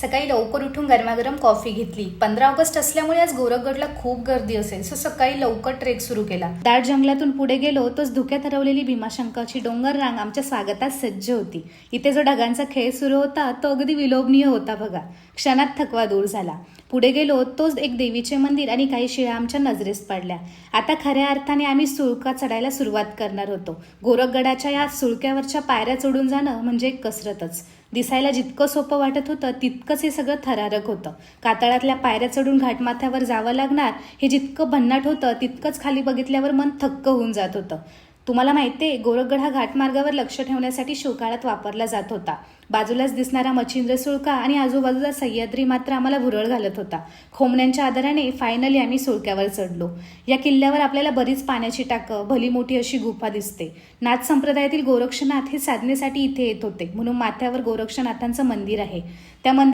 सकाळी लवकर उठून गरमागरम कॉफी घेतली. पंधरा ऑगस्ट असल्यामुळे आज गोरखगडला खूप गर्दी असेल. सो सकाळी लवकर ट्रेक सुरू केला. दाट जंगलातून पुढे गेलो तोच धुक्यात हरवलेली भीमाशंकरची डोंगर रांग आमच्या स्वागतात सज्ज होती. इथे जो ढगांचा खेळ सुरू होता तो अगदी विलोभनीय होता बघा. क्षणात थकवा दूर झाला. पुढे गेलो तोच एक देवीचे मंदिर आणि काही शिळा आमच्या नजरेस पडल्या. आता खऱ्या अर्थाने आम्ही सुळका चढायला सुरुवात करणार होतो. गोरखगडाच्या या सुळक्यावरच्या पायऱ्या चढून जाणं म्हणजे एक कसरतच. दिसायला जितकं सोपं वाटत होतं तितकंच हे सगळं थरारक होतं. कातळातल्या पायऱ्या चढून घाटमाथ्यावर जावं लागणार हे जितकं भन्नाट होतं तितकंच खाली बघितल्यावर मन थक्क होऊन जात होतं. तुम्हाला माहिती आहे गोरखगड हा घाटमार्गावर लक्ष ठेवण्यासाठी शिवकाळात वापरला जात होता. बाजूलाच दिसणारा मच्छिंद्र सुळका आणि आजूबाजूला सह्याद्री मात्र आम्हाला भुरळ घालत होता. खोमण्यांच्या आधाराने फायनली आम्ही सुळक्यावर चढलो. या किल्ल्यावर आपल्याला बरीच पाण्याची टाकं भली मोठी अशी गुफा दिसते. नाथ संप्रदायातील गोरक्षनाथ हे साधनेसाठी इथे येत होते म्हणून माथ्यावर गोरक्षनाथांचं मंदिर आहे. त्या मंदिर